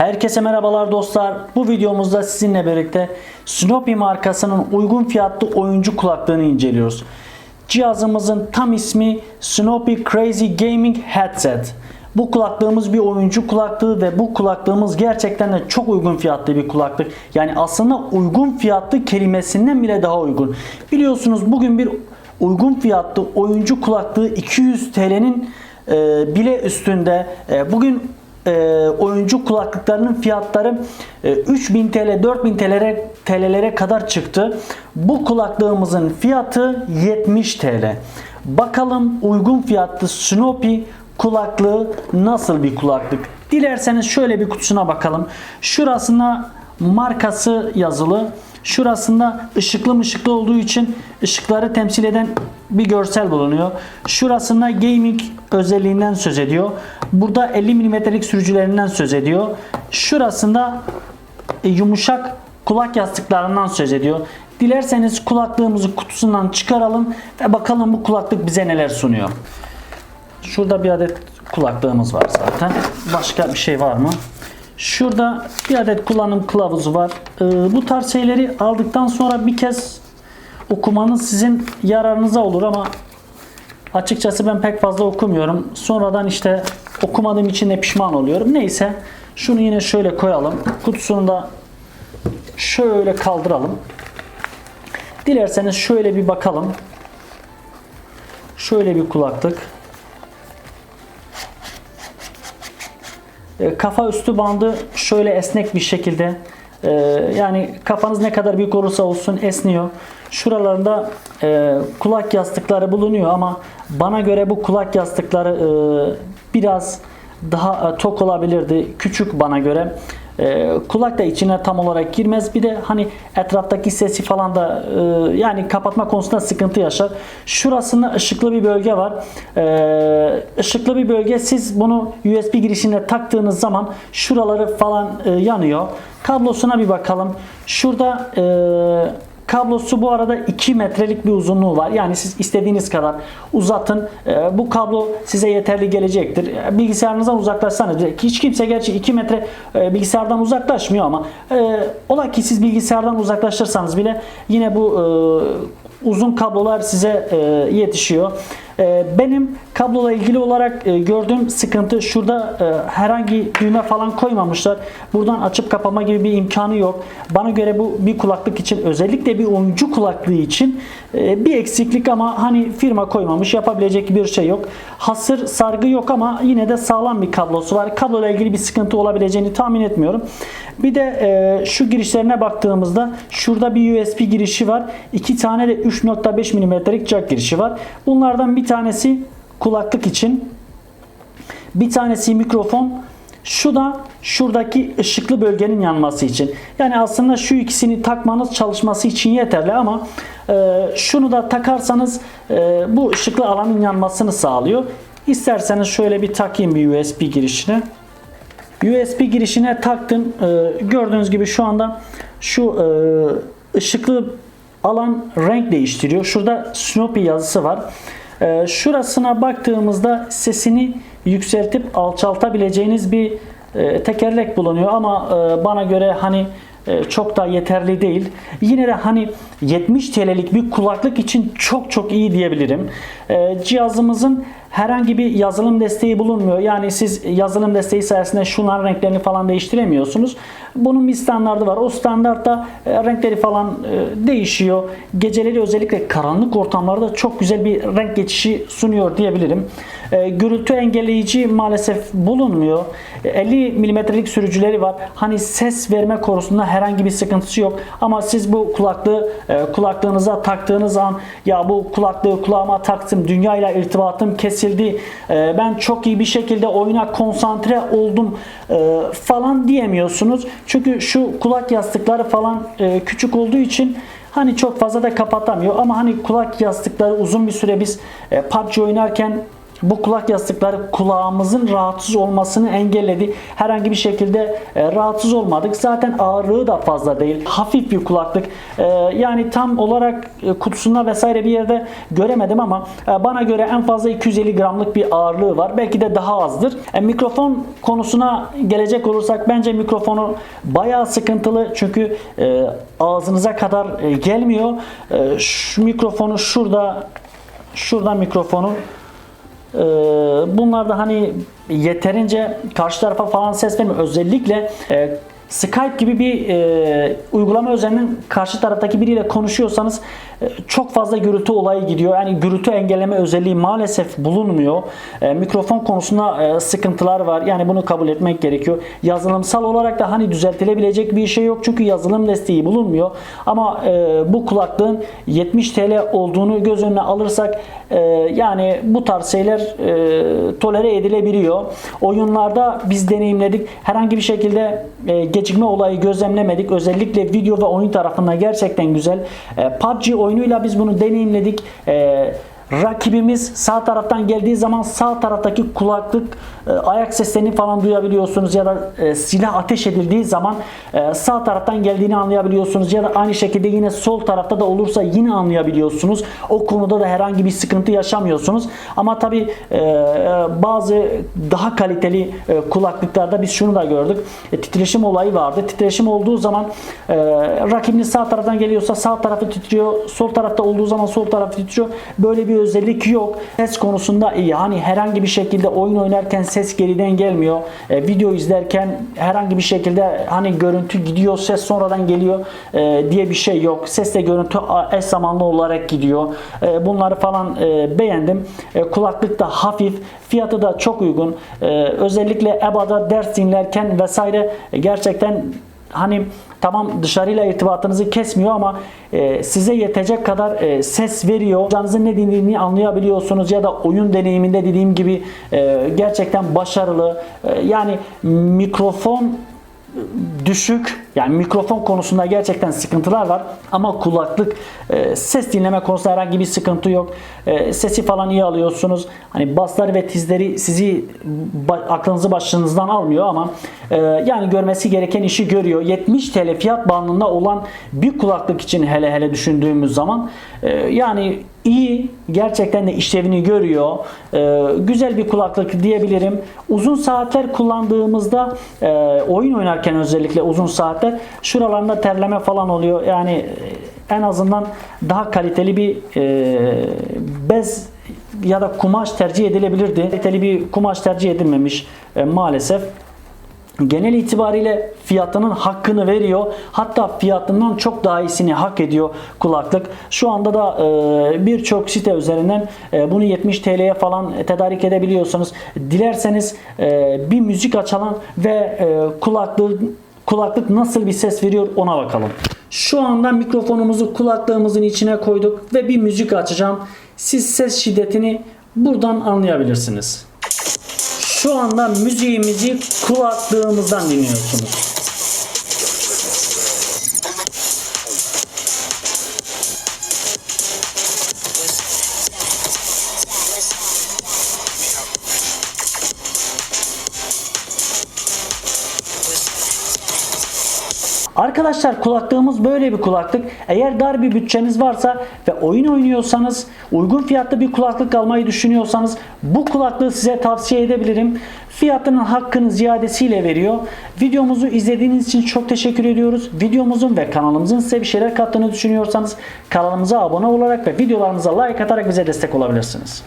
Herkese merhabalar dostlar. Bu videomuzda sizinle birlikte Snoopy markasının uygun fiyatlı oyuncu kulaklığını inceliyoruz. Cihazımızın tam ismi Snoopy Crazy Gaming Headset. Bu kulaklığımız bir oyuncu kulaklığı ve bu kulaklığımız gerçekten de çok uygun fiyatlı bir kulaklık. Yani aslında uygun fiyatlı kelimesinden bile daha uygun. Biliyorsunuz bugün bir uygun fiyatlı oyuncu kulaklığı 200 TL'nin e, bile üstünde. E, bugün e, oyuncu kulaklıklarının fiyatları e, 3000 TL 4000 TL'lere TL'lere kadar çıktı. Bu kulaklığımızın fiyatı 70 TL. Bakalım uygun fiyatlı Snoopy kulaklığı nasıl bir kulaklık? Dilerseniz şöyle bir kutusuna bakalım. Şurasına markası yazılı. Şurasında ışıklı mışıklı olduğu için ışıkları temsil eden bir görsel bulunuyor. Şurasında gaming özelliğinden söz ediyor. Burada 50 mm'lik sürücülerinden söz ediyor. Şurasında e, yumuşak kulak yastıklarından söz ediyor. Dilerseniz kulaklığımızı kutusundan çıkaralım ve bakalım bu kulaklık bize neler sunuyor. Şurada bir adet kulaklığımız var zaten. Başka bir şey var mı? Şurada bir adet kullanım kılavuzu var. Ee, bu tarz şeyleri aldıktan sonra bir kez okumanız sizin yararınıza olur ama açıkçası ben pek fazla okumuyorum. Sonradan işte okumadığım için de pişman oluyorum. Neyse şunu yine şöyle koyalım. Kutusunu da şöyle kaldıralım. Dilerseniz şöyle bir bakalım. Şöyle bir kulaklık. E, kafa üstü bandı şöyle esnek bir şekilde e, yani kafanız ne kadar büyük olursa olsun esniyor. Şuralarında e, kulak yastıkları bulunuyor ama bana göre bu kulak yastıkları e, biraz daha e, tok olabilirdi. Küçük bana göre. E, kulak da içine tam olarak girmez. Bir de hani etraftaki sesi falan da e, yani kapatma konusunda sıkıntı yaşar. Şurasında ışıklı bir bölge var. E, ışıklı bir bölge siz bunu USB girişine taktığınız zaman şuraları falan e, yanıyor. Kablosuna bir bakalım. Şurada e, Kablosu bu arada 2 metrelik bir uzunluğu var. Yani siz istediğiniz kadar uzatın. Ee, bu kablo size yeterli gelecektir. Ee, Bilgisayarınızdan uzaklaşsanız hiç kimse gerçi 2 metre e, bilgisayardan uzaklaşmıyor ama e, ola ki siz bilgisayardan uzaklaşırsanız bile yine bu e, uzun kablolar size yetişiyor. E, benim kablola ilgili olarak e, gördüğüm sıkıntı şurada e, herhangi düğme falan koymamışlar. Buradan açıp kapama gibi bir imkanı yok. Bana göre bu bir kulaklık için özellikle bir oyuncu kulaklığı için e, bir eksiklik ama hani firma koymamış yapabilecek bir şey yok. Hasır sargı yok ama yine de sağlam bir kablosu var. Kabloyla ilgili bir sıkıntı olabileceğini tahmin etmiyorum. Bir de şu girişlerine baktığımızda şurada bir USB girişi var. İki tane de 3.5 mm'lik jack girişi var. Bunlardan bir tanesi kulaklık için. Bir tanesi mikrofon. Şu da şuradaki ışıklı bölgenin yanması için. Yani aslında şu ikisini takmanız çalışması için yeterli ama e, şunu da takarsanız e, bu ışıklı alanın yanmasını sağlıyor. İsterseniz şöyle bir takayım bir USB girişine. USB girişine taktım. Ee, gördüğünüz gibi şu anda şu e, ışıklı alan renk değiştiriyor. Şurada Snoopy yazısı var. Ee, şurasına baktığımızda sesini yükseltip alçaltabileceğiniz bir e, tekerlek bulunuyor ama e, bana göre hani e, çok da yeterli değil. Yine de hani 70 TL'lik bir kulaklık için çok çok iyi diyebilirim. E, Cihazımızın herhangi bir yazılım desteği bulunmuyor. Yani siz yazılım desteği sayesinde şunların renklerini falan değiştiremiyorsunuz. Bunun bir standardı var. O standartta e, renkleri falan e, değişiyor. Geceleri özellikle karanlık ortamlarda çok güzel bir renk geçişi sunuyor diyebilirim. E, Gürültü engelleyici maalesef bulunmuyor. E, 50 milimetrelik sürücüleri var. Hani ses verme konusunda herhangi bir sıkıntısı yok. Ama siz bu kulaklığı kulaklığınıza taktığınız an ya bu kulaklığı kulağıma taktım, dünyayla irtibatım kesildi. E, Ben çok iyi bir şekilde oyuna konsantre oldum e, falan diyemiyorsunuz. Çünkü şu kulak yastıkları falan e, küçük olduğu için hani çok fazla da kapatamıyor. Ama hani kulak yastıkları uzun bir süre biz e, PUBG oynarken bu kulak yastıkları kulağımızın rahatsız olmasını engelledi. Herhangi bir şekilde e, rahatsız olmadık. Zaten ağırlığı da fazla değil. Hafif bir kulaklık. E, yani tam olarak e, kutusunda vesaire bir yerde göremedim ama e, bana göre en fazla 250 gramlık bir ağırlığı var. Belki de daha azdır. E, mikrofon konusuna gelecek olursak bence mikrofonu bayağı sıkıntılı. Çünkü e, ağzınıza kadar e, gelmiyor. E, şu mikrofonu şurada şuradan mikrofonu bunlar da hani yeterince karşı tarafa falan ses vermiyor. Özellikle e, Skype gibi bir e, uygulama üzerinden karşı taraftaki biriyle konuşuyorsanız e, çok fazla gürültü olayı gidiyor. Yani gürültü engelleme özelliği maalesef bulunmuyor. E, mikrofon konusunda e, sıkıntılar var. Yani bunu kabul etmek gerekiyor. Yazılımsal olarak da hani düzeltilebilecek bir şey yok. Çünkü yazılım desteği bulunmuyor. Ama e, bu kulaklığın 70 TL olduğunu göz önüne alırsak e, yani bu tarz şeyler e, tolere edilebiliyor. Oyunlarda biz deneyimledik. Herhangi bir şekilde e, gecikme olayı gözlemlemedik. Özellikle video ve oyun tarafında gerçekten güzel. E, PUBG oyunuyla biz bunu deneyimledik. E, rakibimiz sağ taraftan geldiği zaman sağ taraftaki kulaklık e, ayak seslerini falan duyabiliyorsunuz ya da e, silah ateş edildiği zaman e, sağ taraftan geldiğini anlayabiliyorsunuz ya da aynı şekilde yine sol tarafta da olursa yine anlayabiliyorsunuz. O konuda da herhangi bir sıkıntı yaşamıyorsunuz. Ama tabi bazı daha kaliteli e, kulaklıklarda biz şunu da gördük. E, titreşim olayı vardı. Titreşim olduğu zaman e, rakibiniz sağ taraftan geliyorsa sağ tarafı titriyor. Sol tarafta olduğu zaman sol tarafı titriyor. Böyle bir özellik yok. Ses konusunda iyi. Hani herhangi bir şekilde oyun oynarken ses geriden gelmiyor. E, video izlerken herhangi bir şekilde hani görüntü gidiyor, ses sonradan geliyor e, diye bir şey yok. Sesle görüntü eş zamanlı olarak gidiyor. E, bunları falan e, beğendim. E, kulaklık da hafif, fiyatı da çok uygun. E, özellikle EBA'da ders dinlerken vesaire e, gerçekten hani tamam dışarıyla irtibatınızı kesmiyor ama e, size yetecek kadar e, ses veriyor. Canınızın ne dinlediğini anlayabiliyorsunuz ya da oyun deneyiminde dediğim gibi e, gerçekten başarılı. E, yani mikrofon düşük yani mikrofon konusunda gerçekten sıkıntılar var ama kulaklık e, ses dinleme konusunda herhangi bir sıkıntı yok. E, sesi falan iyi alıyorsunuz. Hani baslar ve tizleri sizi ba- aklınızı başınızdan almıyor ama e, yani görmesi gereken işi görüyor. 70 TL fiyat bandında olan bir kulaklık için hele hele düşündüğümüz zaman e, yani iyi gerçekten de işlevini görüyor. E, güzel bir kulaklık diyebilirim. Uzun saatler kullandığımızda e, oyun oynarken özellikle uzun saatler şuralarında terleme falan oluyor. Yani e, en azından daha kaliteli bir e, bez ya da kumaş tercih edilebilirdi. Kaliteli bir kumaş tercih edilmemiş e, maalesef genel itibariyle fiyatının hakkını veriyor. Hatta fiyatından çok daha iyisini hak ediyor kulaklık. Şu anda da e, birçok site üzerinden e, bunu 70 TL'ye falan tedarik edebiliyorsunuz. Dilerseniz e, bir müzik açalım ve e, kulaklık kulaklık nasıl bir ses veriyor ona bakalım. Şu anda mikrofonumuzu kulaklığımızın içine koyduk ve bir müzik açacağım. Siz ses şiddetini buradan anlayabilirsiniz. Şu anda müziğimizi kulaklığımızdan dinliyorsunuz. Arkadaşlar kulaklığımız böyle bir kulaklık. Eğer dar bir bütçeniz varsa ve oyun oynuyorsanız, uygun fiyatlı bir kulaklık almayı düşünüyorsanız bu kulaklığı size tavsiye edebilirim. Fiyatının hakkını ziyadesiyle veriyor. Videomuzu izlediğiniz için çok teşekkür ediyoruz. Videomuzun ve kanalımızın size bir şeyler kattığını düşünüyorsanız kanalımıza abone olarak ve videolarımıza like atarak bize destek olabilirsiniz.